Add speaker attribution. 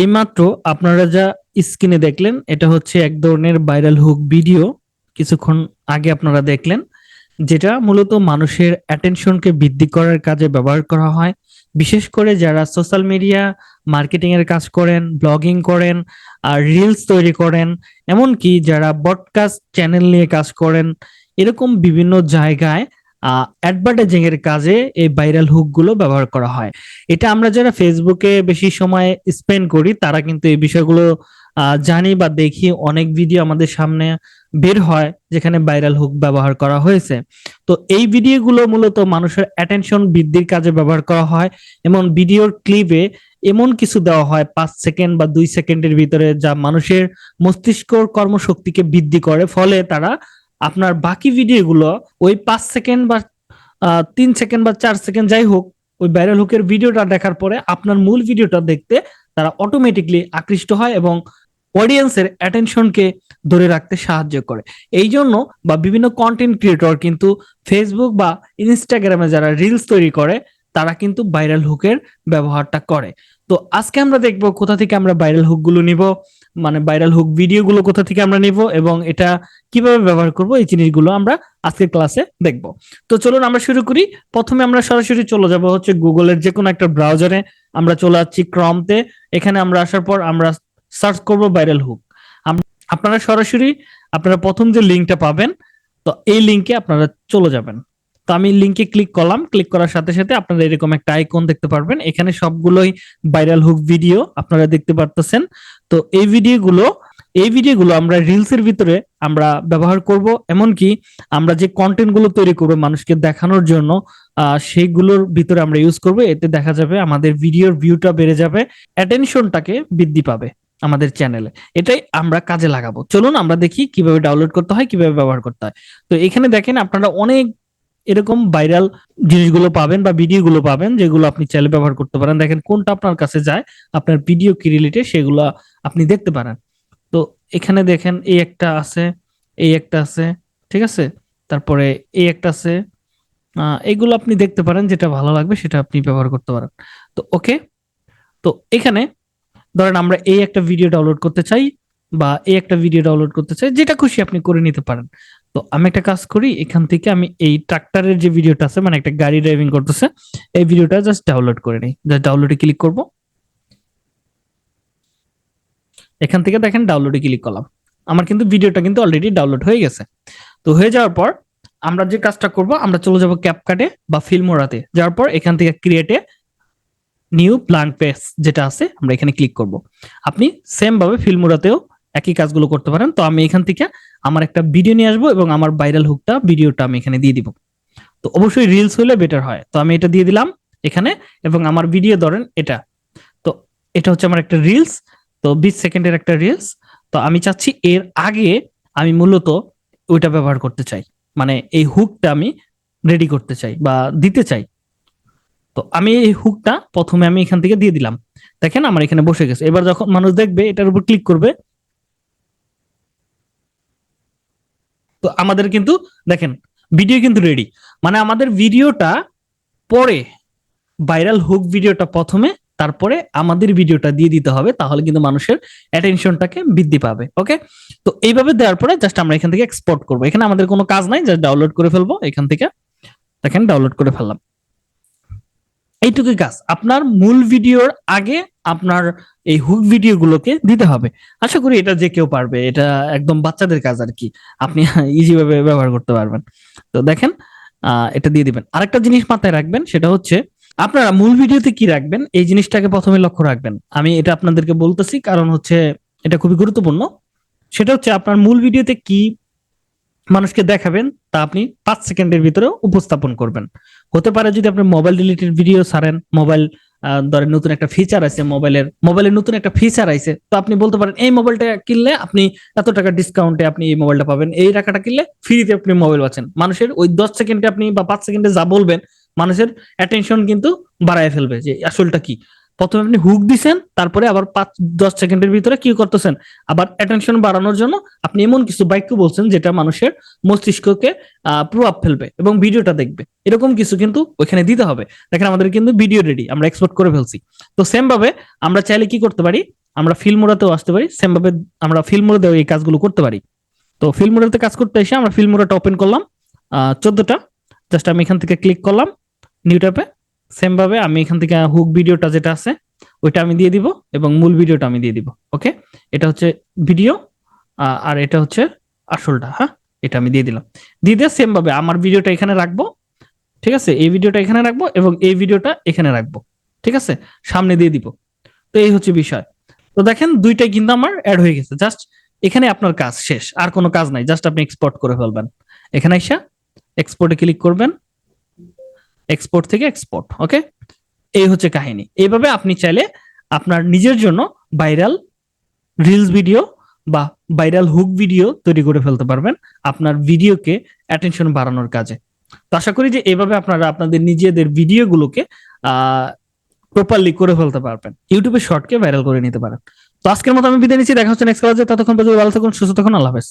Speaker 1: এইমাত্র আপনারা যা স্ক্রিনে দেখলেন, এটা হচ্ছে এক ধরনের ভাইরাল হুক ভিডিও কিছুক্ষণ আগে আপনারা দেখলেন, যেটা মূলত মানুষের অ্যাটেনশনকে বৃদ্ধি করার কাজে ব্যবহার করা হয়। বিশেষ করে যারা সোশ্যাল মিডিয়া মার্কেটিং এর কাজ করেন ব্লগিং করেন, আর রিলস তৈরি করেন, এমনকি যারা বডকাস্ট চ্যানেল নিয়ে কাজ করেন, এরকম বিভিন্ন জায়গায় অ্যাডভার্টাইজিং এর কাজে এই ভাইরাল হুকগুলো ব্যবহার করা হয়। এটা আমরা যারা ফেসবুকে বেশি সময় স্পেন্ড করি, তারা কিন্তু এই বিষয়গুলো জানি বা দেখি। অনেক ভিডিও আমাদের সামনে বের হয়, যেখানে ভাইরাল হুক ব্যবহার করা হয়েছে। তো এই ভিডিওগুলো মূলত মানুষের অ্যাটেনশন বৃদ্ধির কাজে ব্যবহার করা হয় এমন ভিডিওর ক্লিপে এমন কিছু দেওয়া হয়, পাঁচ সেকেন্ড বা দুই সেকেন্ডের ভিতরে যা মানুষের মস্তিষ্কর কর্মশক্তিকে বৃদ্ধি করে। ফলে তারা আপনার বাকি ভিডিওগুলো ওই পাঁচ সেকেন্ড বা তিন সেকেন্ড বা চার সেকেন্ড যাই হোক, ওই ভাইরাল হুকের ভিডিওটা দেখার পরে আপনার মূল ভিডিওটা দেখতে তারা অটোমেটিকলি আকৃষ্ট হয় এবং অডিয়েন্সের অ্যাটেনশনকে ধরে রাখতে সাহায্য করে। এই জন্য বা বিভিন্ন কন্টেন্ট ক্রিয়েটর কিন্তু ফেসবুক বা ইনস্টাগ্রামে যারা রিলস তৈরি করে, তারা কিন্তু ভাইরাল হুকের ব্যবহারটা করে। তো আজকে আমরা দেখব কোথা থেকে আমরা ভাইরাল হুকগুলো নিব মানে ভাইরাল হুক ভিডিওগুলো কোথা থেকে আমরা নিব এবং এটা কীভাবে ব্যবহার করব, এই জিনিসগুলো আমরা আজকের ক্লাসে দেখব। তো চলুন আমরা শুরু করি। প্রথমে আমরা সরাসরি চলে যাব হচ্ছে গুগলের যে কোনো একটা ব্রাউজারে আমরা চলে যাচ্ছি ক্রমতে এখানে আমরা আসার পর আমরা সার্চ করব ভাইরাল হুক আপনারা সরাসরি, আপনারা প্রথম যে লিঙ্কটা পাবেন, তো এই লিঙ্কে আপনারা চলে যাবেন। তো আমি লিঙ্কে ক্লিক করলাম। ক্লিক করার সাথে সাথে আপনারা এরকম একটা আইকন দেখতে পারবেন। এখানে সবগুলোই ভাইরাল হুক ভিডিও আপনারা দেখতে পারতেছেন। তো এই ভিডিওগুলো এই ভিডিওগুলো আমরা রিলস এর ভিতরে আমরা ব্যবহার করব। এমনকি আমরা যে কন্টেন্টগুলো তৈরি করব মানুষকে দেখানোর জন্য সেইগুলোর ভিতরে আমরা ইউজ করব। এতে দেখা যাবে আমাদের ভিডিওর ভিউটা বেড়ে যাবে অ্যাটেনশনটাকে বৃদ্ধি পাবে আমাদের চ্যানেলে এটাই আমরা কাজে লাগাবো। চলুন আমরা দেখি কীভাবে ডাউনলোড করতে হয়, কীভাবে ব্যবহার করতে হয়। তো এখানে দেখেন আপনারা অনেক এরকম ভাইরাল জিনিসগুলো পাবেন বা ভিডিওগুলো পাবেন, যেগুলো আপনি চাইলে ব্যবহার করতে পারেন। দেখেন কোনটা আপনার কাছে যায়, আপনার ভিডিও কি রিলেটেড সেগুলো আপনি দেখতে পারেন। তো এখানে দেখেন এই একটা আছে এই একটা আছে, ঠিক আছে? তারপরে এই একটা আছে এগুলো আপনি দেখতে পারেন, যেটা ভালো লাগবে সেটা আপনি ব্যবহার করতে পারেন। তো ওকে তো এখানে ধরেন আমরা এই একটা ভিডিও ডাউনলোড করতে চাই, বা এই একটা ভিডিও ডাউনলোড করতে চাই, যেটা খুশি আপনি করে নিতে পারেন। তো আমি একটা কাজ করি, এখান থেকে আমি এই ট্রাক্টরের যে ভিডিওটা আছে মানে একটা গাড়ি ড্রাইভিং করতেছে, এই ভিডিওটা জাস্ট ডাউনলোড করে নিই। জাস্ট ডাউনলোডে ক্লিক করব। এখান থেকে দেখেন ডাউনলোডে ক্লিক করলাম। আমার কিন্তু ভিডিওটা কিন্তু অলরেডি ডাউনলোড হয়ে গেছে। তো হয়ে যাওয়ার পর আমরা যে কাজটা করব, আমরা চলে যাব ক্যাপকাটে বা ফিল্মোরাতে যাওয়ার পর এখান থেকে ক্রিয়েটে নিউ ব্ল্যাঙ্ক পেজ যেটা আছে, আমরা এখানে ক্লিক করব। আপনি সেম ভাবে ফিল্মোরাতেও একই কাজগুলো করতে পারেন। তো আমি এখান থেকে আমার একটা ভিডিও নিয়ে আসব এবং আমার ভাইরাল হুকটা ভিডিওটা আমি এখানে দিয়ে দিব। তো অবশ্যই রিলস হলে বেটার হয়। তো আমি এটা দিয়ে দিলাম এখানে এবং আমার ভিডিও ধরেন এটা। তো এটা হচ্ছে আমার একটা রিলস তো বিশ সেকেন্ডের একটা রিলস তো আমি চাচ্ছি এর আগে আমি মূলত ওইটা ব্যবহার করতে চাই। মানে এই হুকটা আমি রেডি করতে চাই বা দিতে চাই। তো আমি এই হুকটা প্রথমে আমি এখান থেকে দিয়ে দিলাম। দেখেন আমার এখানে বসে গেছে। এবার যখন মানুষ দেখবে, এটার উপর ক্লিক করবে তো আমাদের কিন্তু, দেখেন ভিডিও কিন্তু রেডি মানে আমাদের ভিডিওটা পরে ভাইরাল হুক ভিডিওটা প্রথমে, তারপরে আমাদের ভিডিওটা দিয়ে দিতে হবে, তাহলে কিন্তু মানুষের অ্যাটেনশনটাকে বৃদ্ধি পাবে ওকে তো এইভাবে দেওয়ার পরে জাস্ট আমরা এখান থেকে এক্সপোর্ট করব। এখানে আমাদের কোনো কাজ নাই জাস্ট ডাউনলোড করে ফেলব, এখান থেকে, দেখেন ডাউনলোড করে ফেললাম। এইটুকুই কাজ। আপনার মূল ভিডিওর আগে আপনার এই হুক ভিডিওগুলোকে দিতে হবে। আশা করি এটা যে কেউ পারবে, এটা একদম বাচ্চাদের কাজ আর কি। আপনি ইজি ভাবে ব্যবহার করতে পারবেন। তো দেখেন এটা দিয়ে দিবেন। আরেকটা জিনিস মাথায় রাখবেন, সেটা হচ্ছে আপনারা মূল ভিডিওতে কি রাখবেন? এই জিনিসটাকে প্রথমে লক্ষ্য রাখবেন। আমি এটা আপনাদেরকে বলতেছি, কারণ হচ্ছে এটা খুবই গুরুত্বপূর্ণ। সেটা হচ্ছে আপনার মূল ভিডিওতে কি মানুষকে দেখাবেন, তা আপনি পাঁচ সেকেন্ডের ভিতরে উপস্থাপন করবেন। হতে পারে যদি আপনি মোবাইল রিলেটেড ভিডিও ছাড়েন মোবাইল ধরেন নতুন একটা ফিচার আছে মোবাইলের মোবাইলের নতুন একটা ফিচার আছে তো আপনি বলতে পারেন, এই মোবাইলটা কিনলে আপনি এত টাকা ডিসকাউন্টে আপনি এই মোবাইলটা পাবেন, এই টাকাটা কিনলে ফ্রিতে আপনি মোবাইল পাচ্ছেন। মানুষের ওই দশ সেকেন্ডে আপনি বা পাঁচ সেকেন্ডে যা বলবেন, মানুষের অ্যাটেনশন কিন্তু বাড়ায় ফেলবে যে, আসলটা কি? প্রথমে আপনি হুক দিছেন, তারপরে আবার পাঁচ, দশ সেকেন্ডের ভিতরে কি করতেছেন? আবার অ্যাটেনশন বাড়ানোর জন্য আপনি এমন কিছু বাক্য বলছেন যেটা মানুষের মস্তিষ্ককে প্রভাব ফেলবে এবং ভিডিওটা দেখবে। এরকম কিছু কিন্তু ওইখানে দিতে হবে। দেখেন আমাদের কিন্তু ভিডিও রেডি আমরা এক্সপোর্ট করে ফেলছি। তো সেম ভাবে আমরা চাইলে কি করতে পারি? আমরা ফিল্মোরাতেও আসতে পারি সেম ভাবে আমরা ফিল্মোরাতেও এই কাজগুলো করতে পারি। তো ফিল্মোরাতে কাজ করতে এসে আমরা ফিল্মোরাটা ওপেন করলাম চোদ্দটা। জাস্ট আমি এখান থেকে ক্লিক করলাম নিউ ট্যাপে সেম ভাবে আমি এখান থেকে হুক ভিডিওটা যেটা আছে, ওইটা আমি দিয়ে দিব এবং মূল ভিডিওটা আমি দিয়ে দিব ওকে এটা হচ্ছে ভিডিও আর এটা হচ্ছে আসলটা হ্যাঁ? এটা আমি দিয়ে দিলাম। দিয়ে দিয়ে সেম ভাবে আমার ভিডিওটা এখানে রাখব, ঠিক আছে? এই ভিডিওটা এখানে রাখব এবং এই ভিডিওটা এখানে রাখব, ঠিক আছে? সামনে দিয়ে দিব। তো এই হচ্ছে বিষয়। তো দেখেন দুইটাই কিন্তু আমার অ্যাড হয়ে গেছে। জাস্ট এখানে আপনার কাজ শেষ, আর কোনো কাজ নাই। জাস্ট আপনি এক্সপোর্ট করে ফেলবেন। এখানে এসে এক্সপোর্টে ক্লিক করবেন। এক্সপোর্ট থেকে এক্সপোর্ট ওকে এই হচ্ছে কাহিনী। এইভাবে আপনি চাইলে আপনার নিজের জন্য ভাইরাল রিলস ভিডিও বা ভাইরাল হুক ভিডিও তৈরি করে ফেলতে পারবেন আপনার ভিডিওকে অ্যাটেনশন বাড়ানোর কাজে। তো আশা করি যে এইভাবে আপনারা আপনাদের নিজেদের ভিডিওগুলোকে প্রপারলি করে ফেলতে পারবেন। ইউটিউবে শর্টকে ভাইরাল করে নিতে পারেন। তো আজকের মতো আমি বিদায় নিচ্ছি, দেখা হচ্ছে নেক্সট ক্লাসে ততক্ষণ পর্যন্ত ভালো থাকুন, সুস্থ থাকুন, আল্লাহ হাফেজ।